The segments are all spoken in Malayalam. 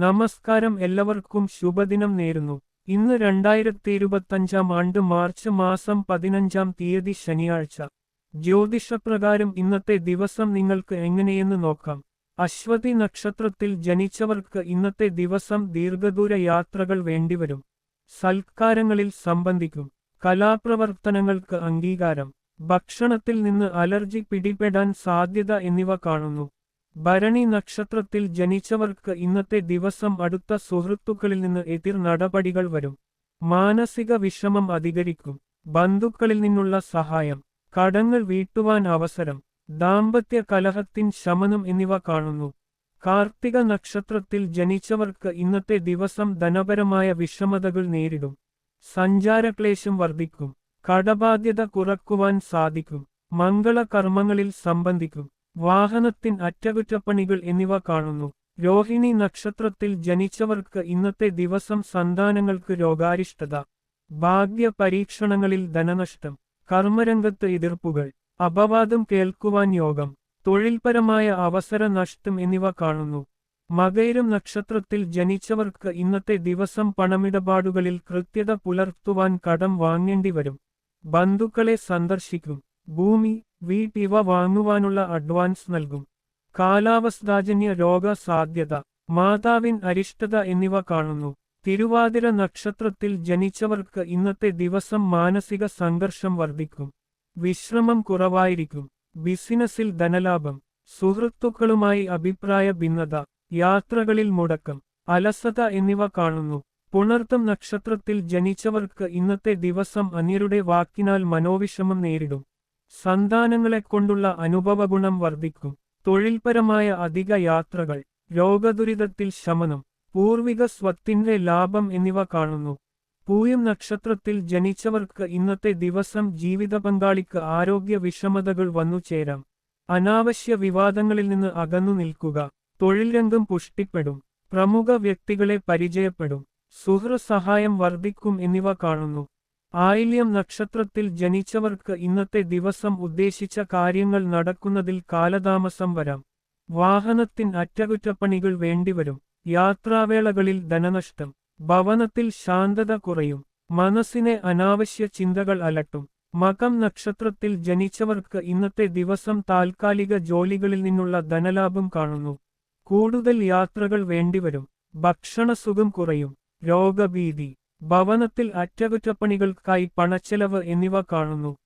നമസ്കാരം എല്ലാവർക്കും ശുഭദിനം നേരുന്നു. ഇന്ന് രണ്ടായിരത്തി ഇരുപത്തഞ്ചാം ആണ്ട് മാർച്ച് മാസം പതിനഞ്ചാം തീയതി ശനിയാഴ്ച. ജ്യോതിഷപ്രകാരം ഇന്നത്തെ ദിവസം നിങ്ങൾക്ക് എങ്ങനെയെന്ന് നോക്കാം. അശ്വതി നക്ഷത്രത്തിൽ ജനിച്ചവർക്ക് ഇന്നത്തെ ദിവസം ദീർഘദൂര യാത്രകൾ വേണ്ടിവരും. സൽക്കാരങ്ങളിൽ സംബന്ധിക്കും. കലാപ്രവർത്തനങ്ങൾക്ക് അംഗീകാരം. ഭക്ഷണത്തിൽ നിന്ന് അലർജി പിടിപെടാൻ സാധ്യത എന്നിവ കാണുന്നു. ഭരണി നക്ഷത്രത്തിൽ ജനിച്ചവർക്ക് ഇന്നത്തെ ദിവസം അടുത്ത സുഹൃത്തുക്കളിൽ നിന്ന് എതിർ നടപടികൾ വരും. മാനസിക വിഷമം അധികരിക്കും. ബന്ധുക്കളിൽ നിന്നുള്ള സഹായം. കടങ്ങൾ വീട്ടുവാൻ അവസരം. ദാമ്പത്യ കലഹത്തിൻ ശമനം എന്നിവ കാണുന്നു. കാർത്തിക നക്ഷത്രത്തിൽ ജനിച്ചവർക്ക് ഇന്നത്തെ ദിവസം ധനപരമായ വിഷമതകൾ നേരിടും. സഞ്ചാരക്ലേശം വർദ്ധിക്കും. കടബാധ്യത കുറക്കുവാൻ സാധിക്കും. മംഗളകർമ്മങ്ങളിൽ സംബന്ധിക്കും. വാഹനത്തിൻ അറ്റകുറ്റപ്പണികൾ എന്നിവ കാണുന്നു. രോഹിണി നക്ഷത്രത്തിൽ ജനിച്ചവർക്ക് ഇന്നത്തെ ദിവസം സന്താനങ്ങൾക്ക് രോഗാരിഷ്ടത. ഭാഗ്യ പരീക്ഷണങ്ങളിൽ ധനനഷ്ടം. കർമ്മരംഗത്ത് എതിർപ്പുകൾ. അപവാദം കേൾക്കുവാൻ യോഗം. തൊഴിൽപരമായ അവസര നഷ്ടം എന്നിവ കാണുന്നു. മകൈരം നക്ഷത്രത്തിൽ ജനിച്ചവർക്ക് ഇന്നത്തെ ദിവസം പണമിടപാടുകളിൽ കൃത്യത പുലർത്തുവാൻ കടം വാങ്ങേണ്ടി വരും ബന്ധുക്കളെ സന്ദർശിക്കും. ഭൂമി വീട്ടിവ വാങ്ങുവാനുള്ള അഡ്വാൻസ് നൽകും. കാലാവസ്ഥാജന്യ രോഗ സാധ്യത മാതാവിൻ അരിഷ്ടത എന്നിവ കാണുന്നു. തിരുവാതിര നക്ഷത്രത്തിൽ ജനിച്ചവർക്ക് ഇന്നത്തെ ദിവസം മാനസിക സംഘർഷം വർദ്ധിക്കും. വിശ്രമം കുറവായിരിക്കും. ബിസിനസ്സിൽ ധനലാഭം സുഹൃത്തുക്കളുമായി അഭിപ്രായ ഭിന്നത യാത്രകളിൽ മുടക്കം അലസത എന്നിവ കാണുന്നു. പുണർത്തം നക്ഷത്രത്തിൽ ജനിച്ചവർക്ക് ഇന്നത്തെ ദിവസം അന്യരുടെ വാക്കിനാൽ മനോവിഷമം നേരിടും. സന്താനങ്ങളെക്കൊണ്ടുള്ള അനുഭവഗുണം വർദ്ധിക്കും. തൊഴിൽപരമായ അധിക യാത്രകൾ രോഗദുരിതത്തിൽ ശമനം പൂർവിക സ്വത്തിന്റെ ലാഭം എന്നിവ കാണുന്നു. പൂയം നക്ഷത്രത്തിൽ ജനിച്ചവർക്ക് ഇന്നത്തെ ദിവസം ജീവിത പങ്കാളിക്ക് ആരോഗ്യ വിഷമതകൾ വന്നു ചേരാം. അനാവശ്യ വിവാദങ്ങളിൽ നിന്ന് അകന്നു നിൽക്കുക. തൊഴിൽ രംഗം പുഷ്ടിപ്പെടും. പ്രമുഖ വ്യക്തികളെ പരിചയപ്പെടും. സുഹൃസഹായം വർദ്ധിക്കും എന്നിവ കാണുന്നു. ആയില്യം നക്ഷത്രത്തിൽ ജനിച്ചവർക്ക് ഇന്നത്തെ ദിവസം ഉദ്ദേശിച്ച കാര്യങ്ങൾ നടക്കുന്നതിൽ കാലതാമസം വരാം. വാഹനത്തിൻ അറ്റകുറ്റപ്പണികൾ വേണ്ടിവരും. യാത്രാവേളകളിൽ ധനനഷ്ടം. ഭവനത്തിൽ ശാന്തത കുറയും. മനസ്സിനെ അനാവശ്യ ചിന്തകൾ അലട്ടും. മകം നക്ഷത്രത്തിൽ ജനിച്ചവർക്ക് ഇന്നത്തെ ദിവസം താൽക്കാലിക ജോലികളിൽ നിന്നുള്ള ധനലാഭം കാണുന്നു. കൂടുതൽ യാത്രകൾ വേണ്ടിവരും. ഭക്ഷണസുഖം കുറയും. രോഗഭീതി. ഭവനത്തിൽ അറ്റകുറ്റപ്പണികൾക്കായി പണച്ചെലവ് എന്നിവ കാണുന്നു.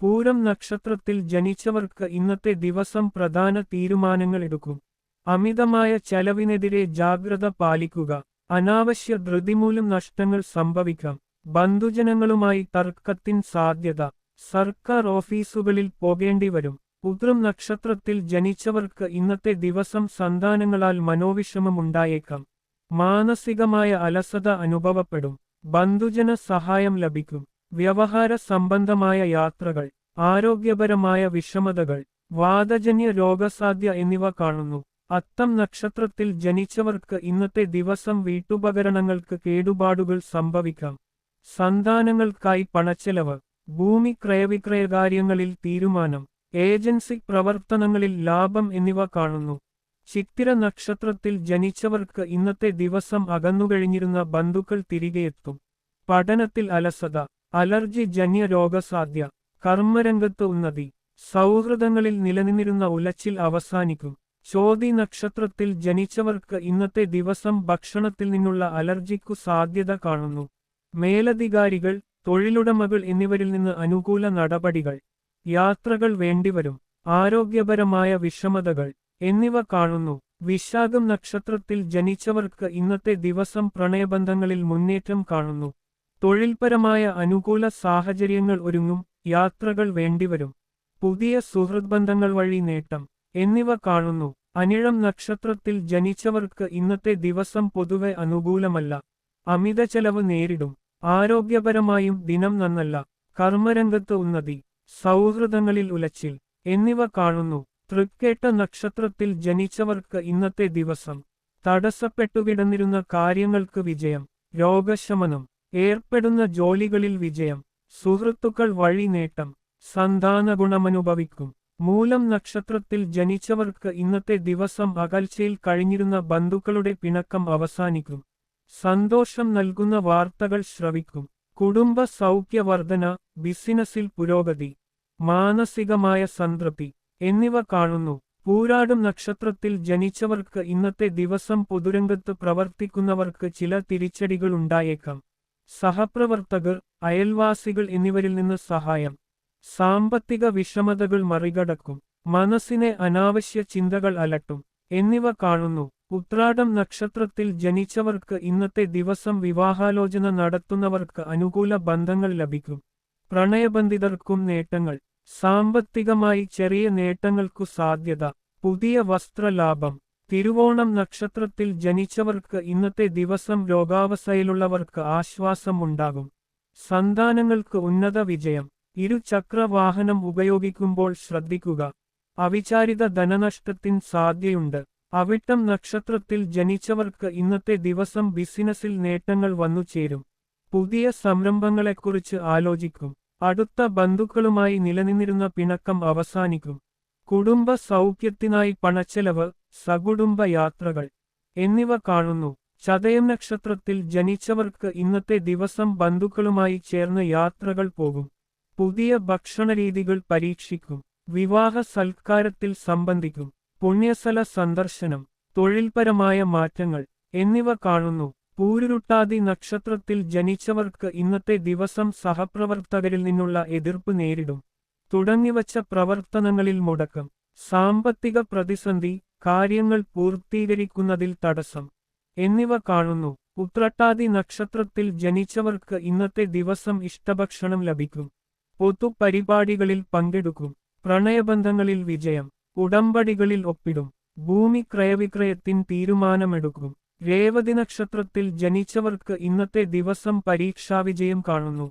പൂരം നക്ഷത്രത്തിൽ ജനിച്ചവർക്ക് ഇന്നത്തെ ദിവസം പ്രധാന തീരുമാനങ്ങൾ എടുക്കും അമിതമായ ചെലവിനെതിരെ ജാഗ്രത പാലിക്കുക. അനാവശ്യ ധൃതിമൂലം നഷ്ടങ്ങൾ സംഭവിക്കാം. ബന്ധുജനങ്ങളുമായി തർക്കത്തിൻ സാധ്യത. സർക്കാർ ഓഫീസുകളിൽ പോകേണ്ടി വരും. ഉദ്രം നക്ഷത്രത്തിൽ ജനിച്ചവർക്ക് ഇന്നത്തെ ദിവസം സന്താനങ്ങളാൽ മനോവിഷമമുണ്ടായേക്കാം. മാനസികമായ അലസത അനുഭവപ്പെടും. ബന്ധുജന സഹായം ലഭിക്കും. വ്യവഹാര സംബന്ധമായ യാത്രകൾ ആരോഗ്യപരമായ വിഷമതകൾ വാതജന്യ രോഗസാധ്യ എന്നിവ കാണുന്നു. അത്തം നക്ഷത്രത്തിൽ ജനിച്ചവർക്ക് ഇന്നത്തെ ദിവസം വീട്ടുപകരണങ്ങൾക്ക് കേടുപാടുകൾ സംഭവിക്കാം. സന്താനങ്ങൾക്കായി പണച്ചെലവ് ഭൂമി ക്രയവിക്രയകാര്യങ്ങളിൽ തീരുമാനം ഏജൻസി പ്രവർത്തനങ്ങളിൽ ലാഭം എന്നിവ കാണുന്നു. ചിത്തിര നക്ഷത്രത്തിൽ ജനിച്ചവർക്ക് ഇന്നത്തെ ദിവസം അകന്നുകഴിഞ്ഞിരുന്ന ബന്ധുക്കൾ തിരികെയെത്തും പഠനത്തിൽ അലസത അലർജി ജന്യ രോഗസാധ്യ കർമ്മരംഗത്ത് ഉന്നതി സൗഹൃദങ്ങളിൽ നിലനിന്നിരുന്ന ഉലച്ചിൽ അവസാനിക്കും. ചോതി നക്ഷത്രത്തിൽ ജനിച്ചവർക്ക് ഇന്നത്തെ ദിവസം ഭക്ഷണത്തിൽ നിന്നുള്ള അലർജിക്കു സാധ്യത കാണുന്നു. മേലധികാരികൾ തൊഴിലുടമകൾ എന്നിവരിൽ നിന്ന് അനുകൂല നടപടികൾ യാത്രകൾ വേണ്ടിവരും ആരോഗ്യപരമായ വിഷമതകൾ എന്നിവ കാണുന്നു. വിശാഖം നക്ഷത്രത്തിൽ ജനിച്ചവർക്ക് ഇന്നത്തെ ദിവസം പ്രണയബന്ധങ്ങളിൽ മുന്നേറ്റം കാണുന്നു. തൊഴിൽപരമായ അനുകൂല സാഹചര്യങ്ങൾ ഒരുങ്ങും യാത്രകൾ വേണ്ടിവരും. പുതിയ സുഹൃദ്ബന്ധങ്ങൾ വഴി നേട്ടം എന്നിവ കാണുന്നു. അനിഴം നക്ഷത്രത്തിൽ ജനിച്ചവർക്ക് ഇന്നത്തെ ദിവസം പൊതുവെ അനുകൂലമല്ല. അമിത ചെലവ് നേരിടും. ആരോഗ്യപരമായും ദിനം നന്നല്ല. കർമ്മരംഗത്ത് ഉന്നതി സൗഹൃദങ്ങളിൽ ഉലച്ചിൽ എന്നിവ കാണുന്നു. തൃക്കേട്ട നക്ഷത്രത്തിൽ ജനിച്ചവർക്ക് ഇന്നത്തെ ദിവസം. തടസ്സപ്പെട്ടുകിടന്നിരുന്ന കാര്യങ്ങൾക്ക് വിജയം. രോഗശമനം. ഏർപ്പെടുന്ന ജോലികളിൽ വിജയം. സുഹൃത്തുക്കൾ വഴി നേട്ടം. സന്താന ഗുണമനുഭവിക്കും. മൂലം നക്ഷത്രത്തിൽ ജനിച്ചവർക്ക് ഇന്നത്തെ ദിവസം അകൽച്ചയിൽ കഴിഞ്ഞിരുന്ന ബന്ധുക്കളുടെ പിണക്കം അവസാനിക്കും. സന്തോഷം നൽകുന്ന വാർത്തകൾ ശ്രവിക്കും. കുടുംബ സൗഖ്യവർധന ബിസിനസ്സിൽ പുരോഗതി. മാനസികമായ സംതൃപ്തി. എന്നിവ കാണുന്നു. പൂരാടും നക്ഷത്രത്തിൽ ജനിച്ചവർക്ക് ഇന്നത്തെ ദിവസം പൊതുരംഗത്ത് പ്രവർത്തിക്കുന്നവർക്ക് ചില തിരിച്ചടികൾ ഉണ്ടായേക്കാം. സഹപ്രവർത്തകർ അയൽവാസികൾ എന്നിവരിൽ നിന്ന് സഹായം. സാമ്പത്തിക വിഷമതകൾ മറികടക്കും. മനസ്സിനെ അനാവശ്യ ചിന്തകൾ അലട്ടും. എന്നിവ കാണുന്നു. ഉത്രാടം നക്ഷത്രത്തിൽ ജനിച്ചവർക്ക് ഇന്നത്തെ ദിവസം വിവാഹാലോചന നടത്തുന്നവർക്ക് അനുകൂല ബന്ധങ്ങൾ ലഭിക്കും. പ്രണയബന്ധിതർക്കും നേട്ടങ്ങൾ. സാമ്പത്തികമായി ചെറിയ നേട്ടങ്ങൾക്കു സാധ്യത പുതിയ വസ്ത്രലാഭം തിരുവോണം നക്ഷത്രത്തിൽ ജനിച്ചവർക്ക് ഇന്നത്തെ ദിവസം രോഗാവസ്ഥയിലുള്ളവർക്ക് ആശ്വാസമുണ്ടാകും. സന്താനങ്ങൾക്ക് ഉന്നത വിജയം ഇരുചക്ര വാഹനം ഉപയോഗിക്കുമ്പോൾ ശ്രദ്ധിക്കുക. അവിചാരിത ധനനഷ്ടത്തിൻ സാധ്യയുണ്ട് അവിട്ടം നക്ഷത്രത്തിൽ ജനിച്ചവർക്ക് ഇന്നത്തെ ദിവസം ബിസിനസ്സിൽ നേട്ടങ്ങൾ വന്നു ചേരും പുതിയ സംരംഭങ്ങളെക്കുറിച്ച് ആലോചിക്കും. അടുത്ത ബന്ധുക്കളുമായി നിലനിന്നിരുന്ന പിണക്കം അവസാനിക്കും. കുടുംബ സൗഖ്യത്തിനായി പണച്ചെലവ് സകുടുംബ യാത്രകൾ എന്നിവ കാണുന്നു. ചതയം നക്ഷത്രത്തിൽ ജനിച്ചവർക്ക് ഇന്നത്തെ ദിവസം ബന്ധുക്കളുമായി ചേർന്ന് യാത്രകൾ പോകും. പുതിയ ഭക്ഷണരീതികൾ പരീക്ഷിക്കും. വിവാഹ സൽക്കാരത്തിൽ സംബന്ധിക്കും. പുണ്യസ്ഥല സന്ദർശനം തൊഴിൽപരമായ മാറ്റങ്ങൾ എന്നിവ കാണുന്നു. പൂരുരുട്ടാതി നക്ഷത്രത്തിൽ ജനിച്ചവർക്ക് ഇന്നത്തെ ദിവസം സഹപ്രവർത്തകരിൽ നിന്നുള്ള എതിർപ്പ് നേരിടും. തുടങ്ങിവച്ച പ്രവർത്തനങ്ങളിൽ മുടക്കം. സാമ്പത്തിക പ്രതിസന്ധി കാര്യങ്ങൾ പൂർത്തീകരിക്കുന്നതിൽ തടസ്സം എന്നിവ കാണുന്നു. ഉത്രട്ടാതി നക്ഷത്രത്തിൽ ജനിച്ചവർക്ക് ഇന്നത്തെ ദിവസം ഇഷ്ടഭക്ഷണം ലഭിക്കും. പൊതുപരിപാടികളിൽ പങ്കെടുക്കും. പ്രണയബന്ധങ്ങളിൽ വിജയം. ഉടമ്പടികളിൽ ഒപ്പിടും. ഭൂമി ക്രയവിക്രയത്തിൻ തീരുമാനമെടുക്കും. രേവതി നക്ഷത്രത്തിൽ ജനിച്ചവർക്ക് ഇന്നത്തെ ദിവസം പരീക്ഷാവിജയം കാണുന്നു.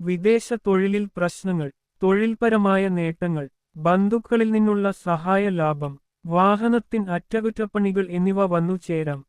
വിദേശ തൊഴിലിൽ പ്രശ്നങ്ങൾ തൊഴിൽപരമായ നേട്ടങ്ങൾ ബന്ധുക്കളിൽ നിന്നുള്ള സഹായ ലാഭം വാഹനത്തിൻ അറ്റകുറ്റപ്പണികൾ എന്നിവ വന്നു ചേരാം.